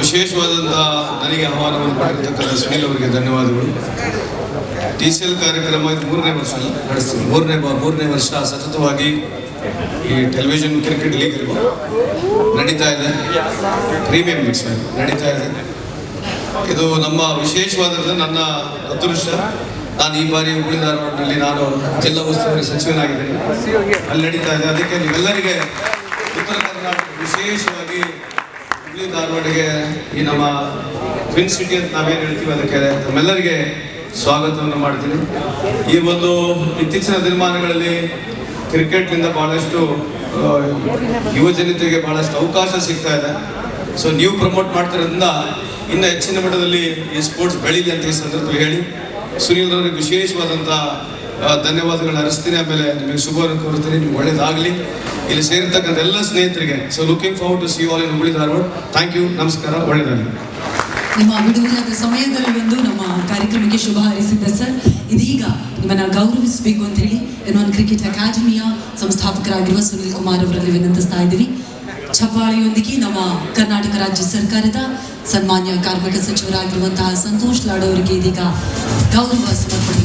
ವಿಶೇಷವಾದಂಥ ನನಗೆ ಆಹ್ವಾನವನ್ನು ಮಾಡಿರ್ತಕ್ಕಂಥ ಸುನೀಲ್ ಅವರಿಗೆ ಧನ್ಯವಾದಗಳು. ಟಿ ಸಿ ಎಲ್ ಕಾರ್ಯಕ್ರಮ ಇದು ಮೂರನೇ ವರ್ಷ ನಡೆಸ್ತೀವಿ. ಮೂರನೇ ಮೂರನೇ ವರ್ಷ ಸತತವಾಗಿ ಈ ಟೆಲಿವಿಷನ್ ಕ್ರಿಕೆಟ್ ಲೀಗ್ ನಡೀತಾ ಇದೆ. ಪ್ರೀಮಿಯಂ ಲೀಗ್ಸ್ ನಡೀತಾ ಇದೆ. ಇದು ನಮ್ಮ ವಿಶೇಷವಾದಂಥ ನನ್ನ ಅದೃಷ್ಟ ನಾನು ಈ ಬಾರಿ ಹುಬ್ಬಳ್ಳಿ ಧಾರವಾಡದಲ್ಲಿ ನಾನು ಜಿಲ್ಲಾ ಉಸ್ತುವಾರಿ ಸಚಿವನಾಗಿದ್ದೇನೆ. ಅಲ್ಲಿ ನಡೀತಾ ಇದೆ. ಅದಕ್ಕೆ ನೀವೆಲ್ಲರಿಗೆ ಉತ್ತರ ಕರ್ನಾಟಕ ವಿಶೇಷವಾಗಿ ಹುಬ್ಬಳ್ಳಿ ಧಾರವಾಡಿಗೆ ಈ ನಮ್ಮ ಟ್ವಿನ್ ಸಿಟಿ ಅಂತ ನಾವೇನು ಹೇಳ್ತೀವಿ ಅದಕ್ಕೆ ನಮ್ಮೆಲ್ಲರಿಗೆ ಸ್ವಾಗತವನ್ನು ಮಾಡ್ತೀನಿ. ಈ ಒಂದು ಇತ್ತೀಚಿನ ದಿನಮಾನಗಳಲ್ಲಿ ಕ್ರಿಕೆಟ್ನಿಂದ ಭಾಳಷ್ಟು ಯುವಜನತೆಗೆ ಯುವ ಜನತೆಗೆ ಬಹಳಷ್ಟು ಅವಕಾಶ ಸಿಗ್ತಾ ಇದೆ. ಸೊ ನೀವು ಪ್ರಮೋಟ್ ಮಾಡ್ತಿರೋದ್ರಿಂದ ಇನ್ನು ಹೆಚ್ಚಿನ ಮಟ್ಟದಲ್ಲಿ ಈ ಸ್ಪೋರ್ಟ್ಸ್ ಬೆಳೀಲಿ ಅಂತ ಈ ಸಂದರ್ಭದಲ್ಲಿ ಹೇಳಿ. ಸುನೀಲ್ ಅವರಿಗೆ ವಿಶೇಷವಾದಂಥ ಧನ್ಯವಾದಗಳನ್ನ ಅರಿಸ್ತೀನಿ. ಆಮೇಲೆ ನಿಮಗೆ ಶುಭವನ್ನು ಕೋರುತ್ತೀನಿ. ನಿಮ್ಗೆ ಒಳ್ಳೇದಾಗಲಿ. ಇಲ್ಲಿ ಸೇರಿರ್ತಕ್ಕಂಥ ಎಲ್ಲ ಸ್ನೇಹಿತರಿಗೆ. So looking forward to see all in Hubballi Dharwad thank you ನಮಸ್ಕಾರ. ಒಳ್ಳೇದಾಗಲಿ. ನಿಮ್ಮ ಬಿಡುವಿಲ್ಲದ ಸಮಯದಲ್ಲಿ ಬಂದು ನಮ್ಮ ಕಾರ್ಯಕ್ರಮಕ್ಕೆ ಶುಭ ಹಾರೈಸಿದ್ದೆ ಸರ್. ಇದೀಗ ನಿಮ್ಮನ್ನ ಗೌರವಿಸಬೇಕು ಅಂತ ಹೇಳಿ ಎನ್ ಕ್ರಿಕೆಟ್ ಅಕಾಡೆಮಿಯ ಸಂಸ್ಥಾಪಕರಾಗಿರುವ ಸುನಿಲ್ ಕುಮಾರ್ ಅವರಲ್ಲಿ ವಿನಂತಿಸ್ತಾ ಇದ್ದೀವಿ. ಚಪ್ಪಾಳೆಯೊಂದಿಗೆ ನಮ್ಮ ಕರ್ನಾಟಕ ರಾಜ್ಯ ಸರ್ಕಾರದ ಸನ್ಮಾನ್ಯ ಕಾರ್ಮಿಕ ಸಚಿವರಾಗಿರುವಂತಹ ಸಂತೋಷ್ ಲಾಡ್ ಅವರಿಗೆ ಇದೀಗ ಗೌರವ ಸಮರ್ಪಣೆ.